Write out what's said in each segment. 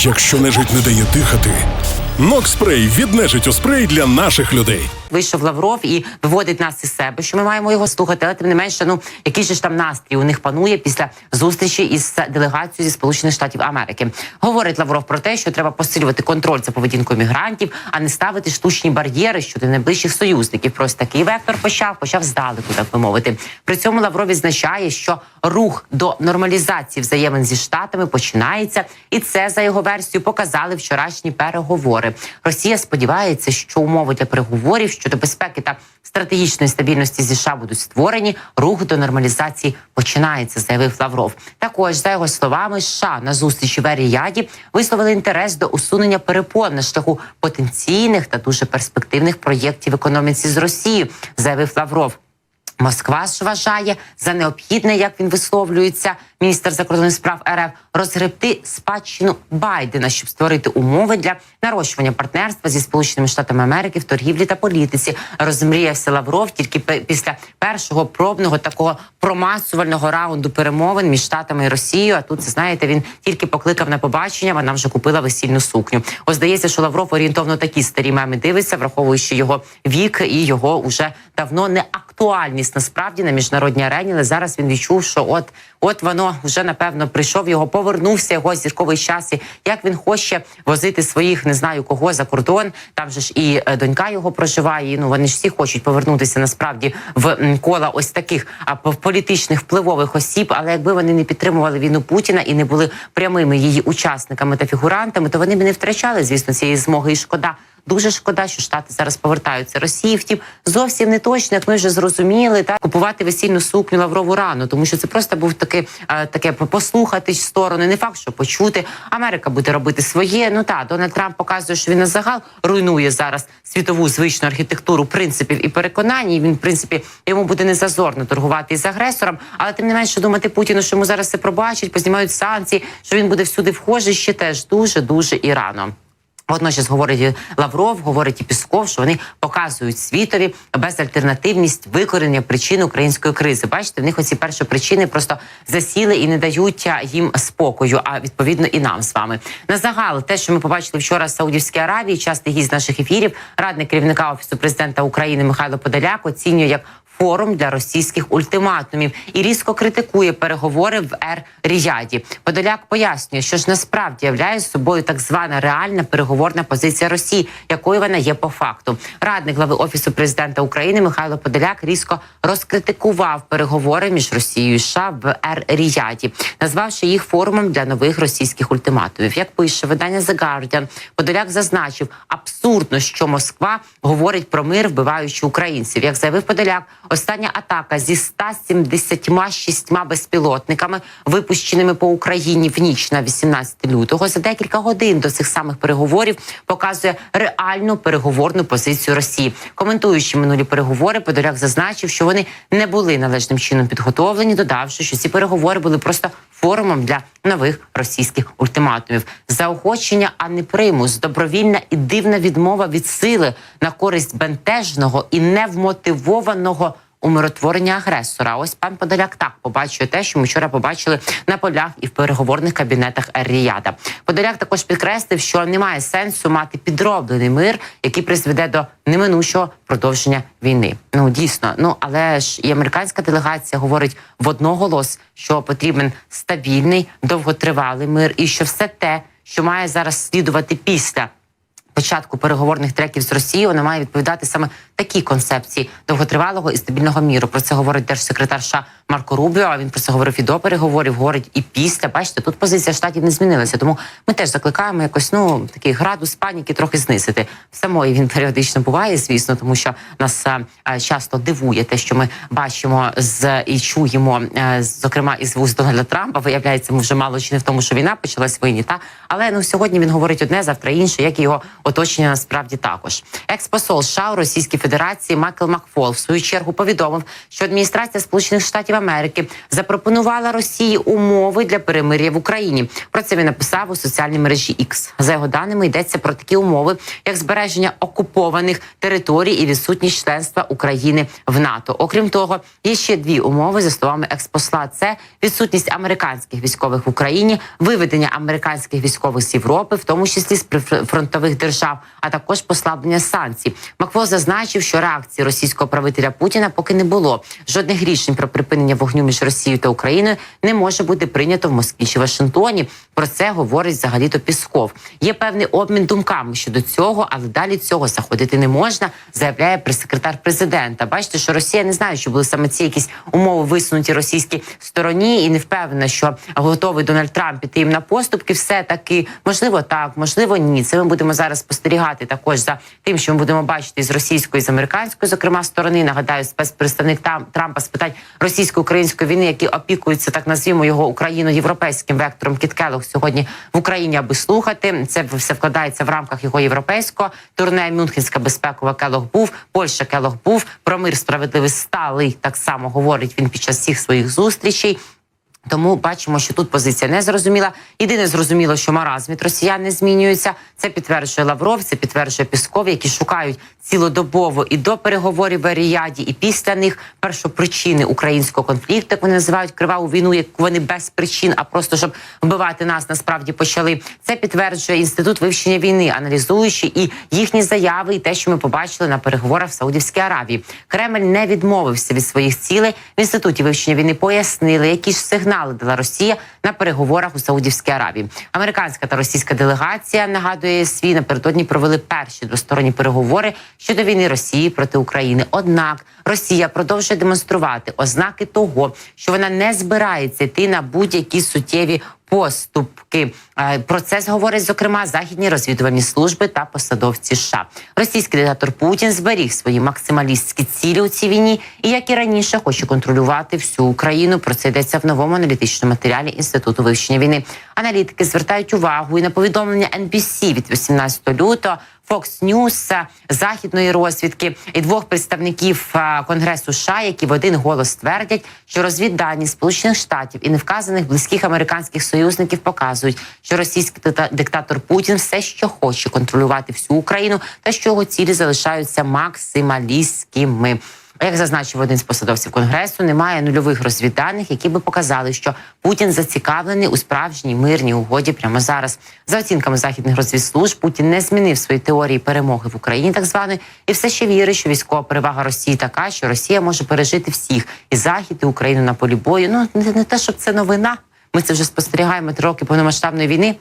Якщо нежить не дає дихати, Нокспрей від у спрей для наших людей. Вийшов Лавров і виводить нас із себе, що ми маємо його слухати. Але тим не менше, ну який же ж там настрій у них панує після зустрічі із делегацією зі Сполучених Штатів Америки. Говорить Лавров про те, що треба посилювати контроль за поведінкою мігрантів, а не ставити штучні бар'єри щодо найближчих союзників. Про ось такий вектор почав, почав здалеку, так би мовити. При цьому Лавров відзначає, що рух до нормалізації взаємин зі штатами починається, і це за його версією показали вчорашні переговори. Росія сподівається, що умови для переговорів щодо безпеки та стратегічної стабільності зі США будуть створені. Рух до нормалізації починається, заявив Лавров. Також за його словами, США на зустрічі в Еріяді висловили інтерес до усунення перепон на шляху потенційних та дуже перспективних проєктів економіці з Росією, заявив Лавров. Москва ж вважає за необхідне, як він висловлюється, міністр закордонних справ РФ розгребти спадщину Байдена, щоб створити умови для нарощування партнерства зі сполученими штатами Америки в торгівлі та політиці. Розмріявся Лавров тільки після першого пробного такого промасувального раунду перемовин між штатами і Росією. А тут знаєте, він тільки покликав на побачення. Вона вже купила весільну сукню. Ось здається, що Лавров орієнтовно такі старі меми дивиться, враховуючи його вік і його уже давно не актуальність насправді на міжнародній арені. Але зараз він відчув, що от от воно вже напевно прийшов його, повернувся його зірковий час. І як він хоче возити своїх, не знаю кого за кордон. Там же ж і е, донька його проживає. і, Ну вони ж всі хочуть повернутися насправді в кола ось таких а, політичних впливових осіб. Але якби вони не підтримували війну Путіна і не були прямими її учасниками та фігурантами, то вони б не втрачали, звісно, цієї змоги. І шкода. Дуже шкода, що штати зараз повертаються Росії. Втім, зовсім не точно, як ми вже зрозуміли, так купувати весільну сукню Лаврову рану, тому що це просто був таке, е, таке послухати сторони. Не факт, що почути. Америка буде робити своє. Ну та Дональд Трамп показує, що він на загал руйнує зараз світову звичну архітектуру принципів і переконань. І він, в принципі, йому буде незазорно торгувати із агресором. Але тим не менше думати Путіну, що йому зараз це пробачать, познімають санкції, що він буде всюди вхожий, ще теж дуже дуже і рано. Водночас говорить і Лавров, говорить і Пісков, що вони показують світові безальтернативність викорення причин української кризи. Бачите, в них оці перші причини просто засіли і не дають їм спокою. А відповідно і нам з вами на загал, те, що ми побачили вчора в Саудівській Аравії, частий гість наших ефірів, радник керівника офісу президента України Михайло Подоляк оцінює як форум для російських ультиматумів і різко критикує переговори в Ер Ріяді. Подоляк пояснює, що ж насправді являє собою так звана реальна переговорна позиція Росії, якою вона є по факту. Радник глави офісу президента України Михайло Подоляк різко розкритикував переговори між Росією і США в Ер Ріяді, назвавши їх форумом для нових російських ультиматумів. Як пише видання The Guardian, Подоляк зазначив абсурдно, що Москва говорить про мир, вбиваючи українців. Як заявив Подоляк, остання атака зі 176 безпілотниками, випущеними по Україні в ніч на 18 лютого, за декілька годин до цих самих переговорів показує реальну переговорну позицію Росії. Коментуючи минулі переговори, Подоляк зазначив, що вони не були належним чином підготовлені, додавши, що ці переговори були просто форумом для нових російських ультиматумів. Заохочення, а не примус, добровільна і дивна відмова від сили на користь бентежного і невмотивованого. Умиротворення агресора. Ось пан Подоляк так побачує те, що ми вчора побачили на полях і в переговорних кабінетах Ер-Ріяда. Подоляк також підкреслив, що немає сенсу мати підроблений мир, який призведе до неминучого продовження війни. Ну дійсно, ну але ж і американська делегація говорить в одноголос, що потрібен стабільний, довготривалий мир, і що все те, що має зараз слідувати після початку переговорних треків з Росією, вона має відповідати саме такій концепції довготривалого і стабільного міру. Про це говорить держсекретар США Марко Рубіо. А він про це говорив і до переговорів, говорить і після. Бачите, тут позиція штатів не змінилася. Тому ми теж закликаємо якось ну такий градус паніки трохи знизити. Самої він періодично буває, звісно, тому що нас а, а, часто дивує те, що ми бачимо з і чуємо, е, зокрема із вуст Дональда Трампа. Виявляється, ми вже мало чи не в тому, що війна почалась війні. Та але ну сьогодні він говорить одне, завтра інше, як його оточення насправді також. Експосол США у Російській Федерації Майкл Макфол в свою чергу повідомив, що адміністрація Сполучених Штатів Америки запропонувала Росії умови для перемир'я в Україні. Про це він написав у соціальній мережі X. За його даними йдеться про такі умови, як збереження окупованих територій і відсутність членства України в НАТО. Окрім того, є ще дві умови за словами експосла: це відсутність американських військових в Україні, виведення американських військових з Європи, в тому числі з прифронтових держав, а також послаблення санкцій. Маквол зазначив, що реакції російського правителя Путіна поки не було. Жодних рішень про припинення вогню між Росією та Україною не може бути прийнято в Москві чи Вашингтоні. Про це говорить взагалі то Пісков. Є певний обмін думками щодо цього, але далі цього заходити не можна, заявляє прес-секретар президента. Бачите, що Росія не знає, що були саме ці якісь умови висунуті російській стороні, і не впевнена, що готовий Дональд Трамп піти їм на поступки. Все таки можливо так, можливо, ні. Це ми будемо зараз спостерігати також за тим, що ми будемо бачити з російської з американської, зокрема сторони. Нагадаю, спецпредставник там Трампа з питань російсько-української війни, які опікуються так назвімо його україно-європейським вектором Кіт Келлог сьогодні в Україні, аби слухати. Це все вкладається в рамках його європейського турне. Мюнхенська безпекова Келог був. Польща Келог був про мир справедливий сталий. Так само говорить він під час всіх своїх зустрічей. Тому бачимо, що тут позиція не зрозуміла. Єдине зрозуміло, що маразм від росіян не змінюється. Це підтверджує Лавров, це підтверджує Пісков, які шукають цілодобово і до переговорів в Аріяді, і після них першопричини українського конфлікту. як Вони називають криваву війну, як вони без причин, а просто щоб вбивати нас, насправді почали. Це підтверджує інститут вивчення війни, аналізуючи і їхні заяви, і те, що ми побачили на переговорах в Саудівській Аравії. Кремль не відмовився від своїх цілей. В інституті вивчення війни пояснили, які ж сигнали дала Росія на переговорах у Саудівській Аравії. Американська та російська делегація нагадує свій напередодні провели перші двосторонні переговори щодо війни Росії проти України. Однак Росія продовжує демонструвати ознаки того, що вона не збирається йти на будь-які суттєві поступки. Е, Про це говорять зокрема західні розвідувальні служби та посадовці. США. російський диктатор Путін зберіг свої максималістські цілі у цій війні, і як і раніше хоче контролювати всю Україну. Про це йдеться в новому аналітичному матеріалі інституту вивчення війни. Аналітики звертають увагу і на повідомлення NBC від 18 лютого. Fox News, е, західної розвідки і двох представників е, Конгресу США, які в один голос твердять, що розвіддані Сполучених Штатів і невказаних близьких американських союзників показують, що російський диктатор Путін все ще хоче контролювати всю Україну, та що його цілі залишаються максималістськими. Як зазначив один з посадовців конгресу, немає нульових розвідданих, які би показали, що Путін зацікавлений у справжній мирній угоді прямо зараз. За оцінками західних розвідслужб, Путін не змінив свої теорії перемоги в Україні, так званої, і все ще вірить, що військова перевага Росії така, що Росія може пережити всіх і захід, і Україну на полі бою. Ну не, не те, щоб це новина. Ми це вже спостерігаємо три роки повномасштабної війни.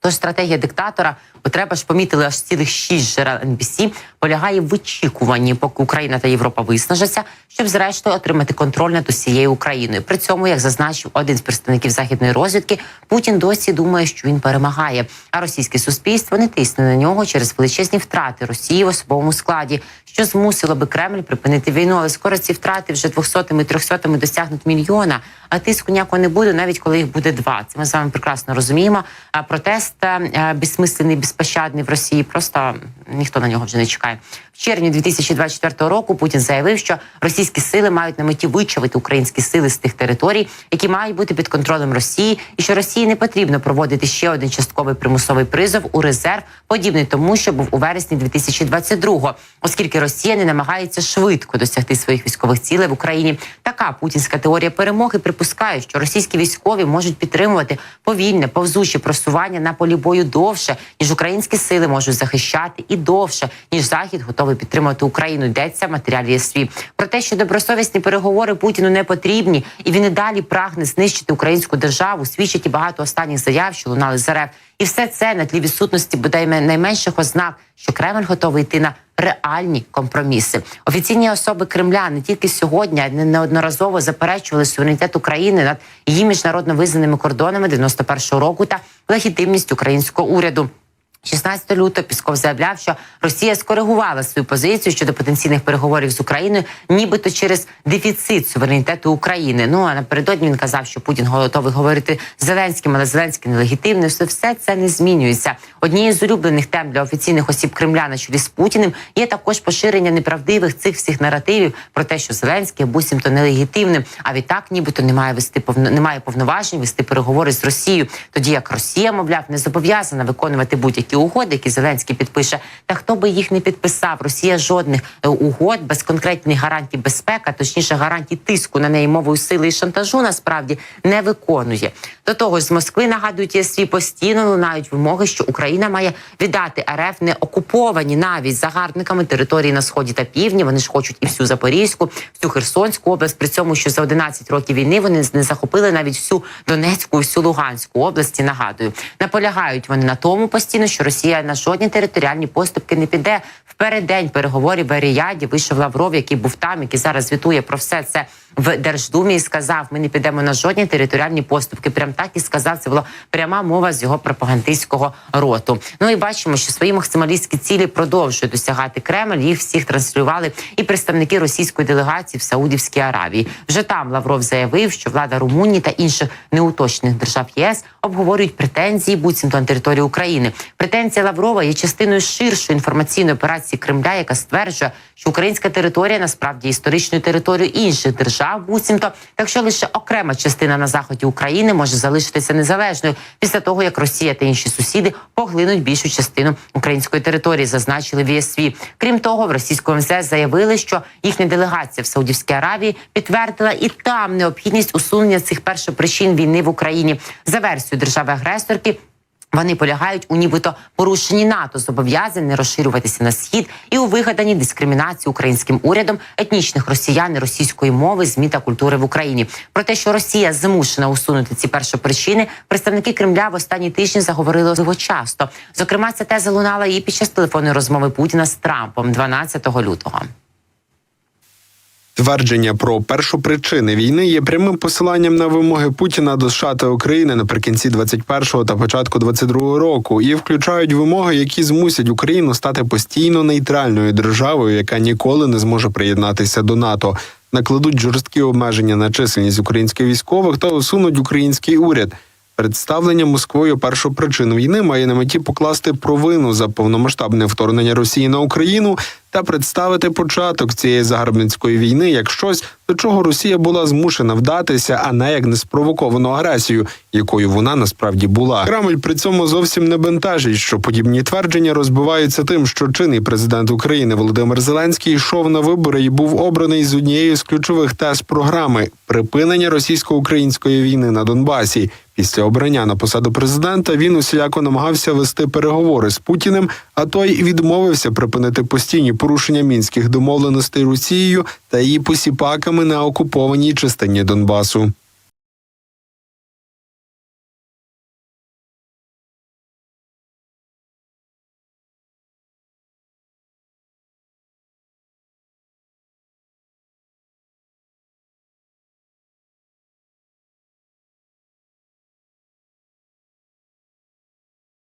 Тож стратегія диктатора, бо треба ж помітили аж цілих шість джерел NBC, полягає в очікуванні, поки Україна та Європа виснажаться, щоб зрештою отримати контроль над усією Україною. При цьому, як зазначив один з представників західної розвідки, Путін досі думає, що він перемагає. А російське суспільство не тисне на нього через величезні втрати Росії в особовому складі, що змусило би Кремль припинити війну. Але скоро ці втрати вже 200-ми, 300-ми досягнуть мільйона. А тиску ніякого не буде, навіть коли їх буде два. Це ми з вами прекрасно розуміємо. А протест е, безсмисленний, безпощадний в Росії. Просто ніхто на нього вже не чекає. В червні 2024 року Путін заявив, що російські сили мають на меті вичавити українські сили з тих територій, які мають бути під контролем Росії, і що Росії не потрібно проводити ще один частковий примусовий призов у резерв, подібний тому, що був у вересні 2022-го, оскільки Росія не намагається швидко досягти своїх військових цілей в Україні. Така путінська теорія перемоги припускає, що російські військові можуть підтримувати повільне, повзуче просування на полі бою довше, ніж українські сили можуть захищати, і довше, ніж захід готовий підтримувати Україну. Йдеться матеріалі ЄСВІ. Про те, що добросовісні переговори Путіну не потрібні, і він і далі прагне знищити українську державу. Свідчить і багато останніх заяв, що лунали з РФ. І все це на тлі відсутності бодай найменших ознак, що Кремль готовий йти на реальні компроміси. Офіційні особи Кремля не тільки сьогодні, а й неодноразово заперечували суверенітет України над її міжнародно визнаними кордонами 91-го року та легітимність українського уряду. 16 лютого Пісков заявляв, що Росія скоригувала свою позицію щодо потенційних переговорів з Україною, нібито через дефіцит суверенітету України. Ну а напередодні він казав, що Путін готовий говорити з Зеленським, але Зеленський нелегітимний. Все, все це не змінюється. Однією з улюблених тем для офіційних осіб Кремля на чолі з Путіним є також поширення неправдивих цих всіх наративів про те, що Зеленський буцімто нелегітимним, а відтак, нібито не має вести немає повноважень вести переговори з Росією. Тоді як Росія, мовляв, не зобов'язана виконувати будь-які угоди, які Зеленський підпише. Та хто би їх не підписав? Росія жодних е, угод без конкретних гарантій безпеки, точніше гарантій тиску на неї мовою сили і шантажу, насправді не виконує. До того ж, з Москви нагадують ЄСВІ постійно лунають вимоги, що Україна має віддати РФ не окуповані навіть загарбниками території на сході та півдні. Вони ж хочуть і всю Запорізьку, всю Херсонську область. При цьому, що за 11 років війни вони не захопили навіть всю Донецьку всю Луганську області. Нагадую, наполягають вони на тому постійно, що Росія на жодні територіальні поступки не піде. В переддень переговорів в Аріяді вийшов Лавров, який був там, який зараз звітує про все це в Держдумі і сказав: ми не підемо на жодні територіальні поступки. Прям так і сказав. Це була пряма мова з його пропагандистського роту. Ну і бачимо, що свої максималістські цілі продовжує досягати Кремль. Їх всіх транслювали і представники російської делегації в Саудівській Аравії. Вже там Лавров заявив, що влада Румунії та інших неуточних держав ЄС обговорюють претензії буцімто на територію України. Претензія Лаврова є частиною ширшої інформаційної операції Кремля, яка стверджує, що українська територія насправді історичною територією інших держав, буцімто, так що лише окрема частина на заході України може залишитися незалежною після того, як Росія та інші сусіди поглинуть більшу частину української території, зазначили в ЄСВ. Крім того, в російському МЗС заявили, що їхня делегація в Саудівській Аравії підтвердила і там необхідність усунення цих першопричин війни в Україні за версією держави-агресорки. Вони полягають у нібито порушенні НАТО зобов'язань не розширюватися на схід і у вигаданій дискримінації українським урядом етнічних росіян російської мови, змі та культури в Україні. Про те, що Росія змушена усунути ці першопричини, представники Кремля в останні тижні заговорили особливо часто. Зокрема, ця теза лунала і під час телефонної розмови Путіна з Трампом 12 лютого. Твердження про першопричини війни є прямим посиланням на вимоги Путіна до США та України наприкінці 21-го та початку 22-го року, і включають вимоги, які змусять Україну стати постійно нейтральною державою, яка ніколи не зможе приєднатися до НАТО. Накладуть жорсткі обмеження на чисельність українських військових та усунуть український уряд. Представлення Москвою першопричин війни має на меті покласти провину за повномасштабне вторгнення Росії на Україну та представити початок цієї загарбницької війни як щось, до чого Росія була змушена вдатися, а не як неспровоковану агресію, якою вона насправді була. Кремль при цьому зовсім не бентежить, що подібні твердження розбиваються тим, що чинний президент України Володимир Зеленський йшов на вибори і був обраний з однією з ключових тез програми припинення російсько-української війни на Донбасі. Після обрання на посаду президента він усіляко намагався вести переговори з Путіним, а той відмовився припинити постійні порушення мінських домовленостей Росією та її посіпаками на окупованій частині Донбасу.